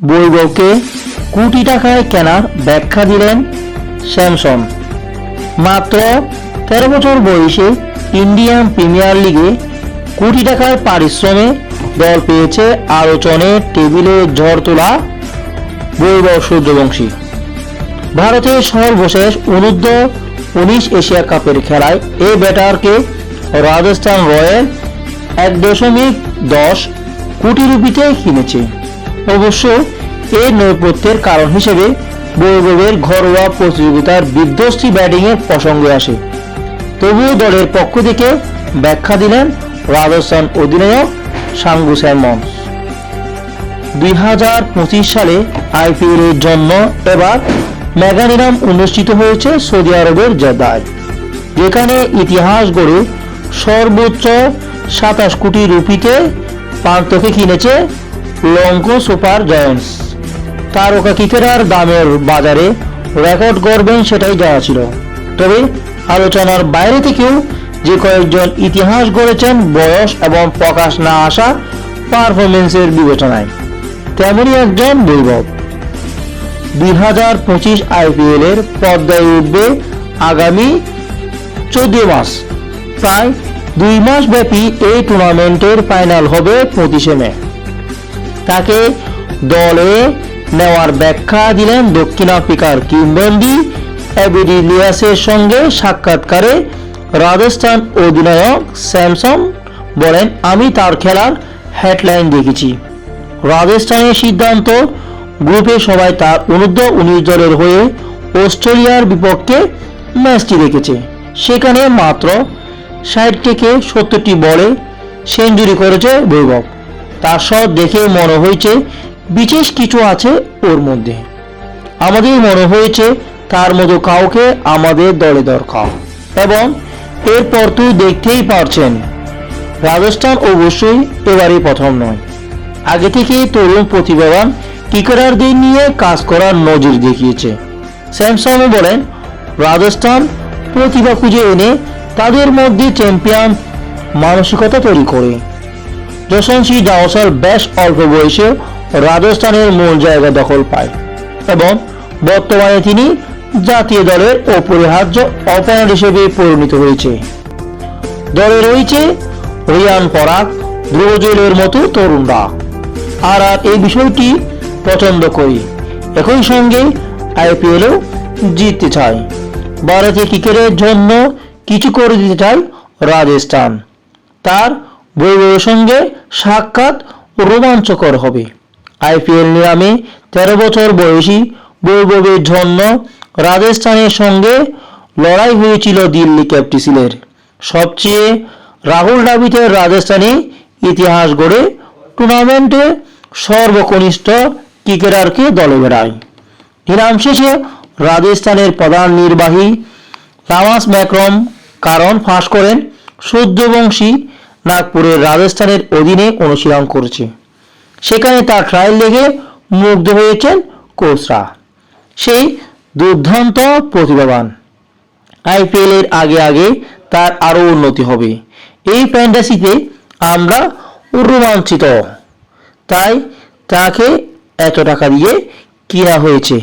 বৈভবকে কোটি টাকায় কেনার ব্যাখ্যা দিলেন স্যামসন। মাত্র তেরো বছর বয়সে ইন্ডিয়ান প্রিমিয়ার লিগে কোটি টাকার পারিশ্রমে দল পেয়েছে আলোচনের টেবিলে ঝড় তোলা বৈভব সূর্যবংশী। ভারতের সর্বশেষ অনূর্ধ্ব উনিশ এশিয়া কাপের খেলায় এই ব্যাটারকে রাজস্থান রয়্যাল এক দশমিক দশ কোটি রুপিতে কিনেছে। অবশ্য এই নৈপথ্যের কারণ হিসেবে বৈভবের ঘরোয়া প্রতিযোগিতার বিধ্বস্তি ব্যাটিংয়ের প্রসঙ্গে আসে। তবুও দলের পক্ষ থেকে ব্যাখ্যা দিলেন রাজস্থান অধিনায়ক সাঙ্গু স্যামন্স দুই হাজার পঁচিশ সালে আইপিএল এর জন্য এবার মেগানিরাম অনুষ্ঠিত হয়েছে সৌদি আরবের জেদ্দায়, যেখানে ইতিহাস গড়ে সর্বোচ্চ সাতাশ কোটি রুপিতে প্রান্তকে কিনেছে লঙ্ক সুপার জায়ান্টস। তারকা ক্রিকেটার দামের বাজারে রেকর্ড করবেন সেটাই জানা ছিল। তবে আলোচনার বাইরে থেকেও যে কয়েকজন ইতিহাস গড়েছেন বয়স এবং প্রকাশ না আসা পারফরমেন্সের বিবেচনায়, তেমনই একজন বৈভব। দুই হাজার পঁচিশ আইপিএল এর পর্দায় উঠবে আগামী চোদ্দ মাস। প্রায় দুই মাস ব্যাপী এই টুর্নামেন্টের ফাইনাল হবে পঁচিশে মে। তাকে দলে নেওয়ার ব্যাখ্যা দিলেন দক্ষিণ আফ্রিকার কিংবন্দি অ্যাবিডি লিয়াসের সঙ্গে সাক্ষাৎকারে রাজস্থান অধিনায়ক স্যামসন বলেন, আমি তার খেলার হেডলাইন দেখেছি। রাজস্থানের সিদ্ধান্ত গ্রুপে সবাই তার অনূর্ধ্ব উনিশ দলের হয়ে অস্ট্রেলিয়ার বিপক্ষে ম্যাচটি রেখেছে সেখানে মাত্র ষাট থেকে সত্তরটি বলে সেঞ্চুরি করেছে বৈভব। তার শট দেখে মনে হয়েছে, বিশেষ কিছু আছে ওর মধ্যে। আমাদের মনে হয়েছে, তার মতো কাউকে আমাদের দলে দরকার এবং এরপর তুই দেখতেই পারছেন, রাজস্থান অবশ্যই এবারই প্রথম নয়। আগে থেকে তরুণ প্রতিভাবান ক্রিকেটারদের নিয়ে কাজ করার নজির দেখিয়েছে। স্যামসং বলেন, রাজস্থান প্রতিভা খুঁজে এনে তাদের মধ্যে চ্যাম্পিয়ন মানসিকতা তৈরি করে। যশস্বী জাওসাল বেশ অল্প বয়সে রাজস্থানের মূল জায়গা দখল পায় এবং বর্তমানে তিনি জাতীয় দলের অপরিহার্য ওপেনার হিসেবে পরিণত হয়েছে। দলে রয়েছে রিয়ান পরাগ, ধ্রুবজলের মতো তরুণরা। আর আর এই বিষয়টি পছন্দ করি। একই সঙ্গে আইপিএলও জিততে চাই ভারতীয় ক্রিকেটের জন্য কিছু করে দিতে চায় রাজস্থান। তার বৈভবের সঙ্গে সাক্ষাৎ রোমাঞ্চকর হবে। আইপিএল নিলামে তেরো বছর বয়সী বৈভবের জন্য রাজস্থানের সঙ্গে লড়াই হয়েছিল দিল্লি ক্যাপিটালসের। সবচেয়ে রাহুল দ্রাবিড়ের রাজস্থানে ইতিহাস গড়ে টুর্নামেন্টে সর্বকনিষ্ঠ ক্রিকেটারকে দলে বেড়ায়। নিলাম শেষে রাজস্থানের প্রধান নির্বাহী লামাস ম্যাক্রম কারণ ফাঁস করেন সূর্যবংশী নাগপুরের রাজস্থানের অধীনে অনুশীলন করেছে। সেখানে তার ট্রায়াল লেগে মুগ্ধ হয়েছেন কোচরা সেই দুর্দান্ত প্রতিভাবান। আইপিএল এর আগে আগে তার আরও উন্নতি হবে। এই ফ্যান্টাসিতে আমরা রোমাঞ্চিত। তাই তাকে এত টাকা দিয়ে কেনা হয়েছে।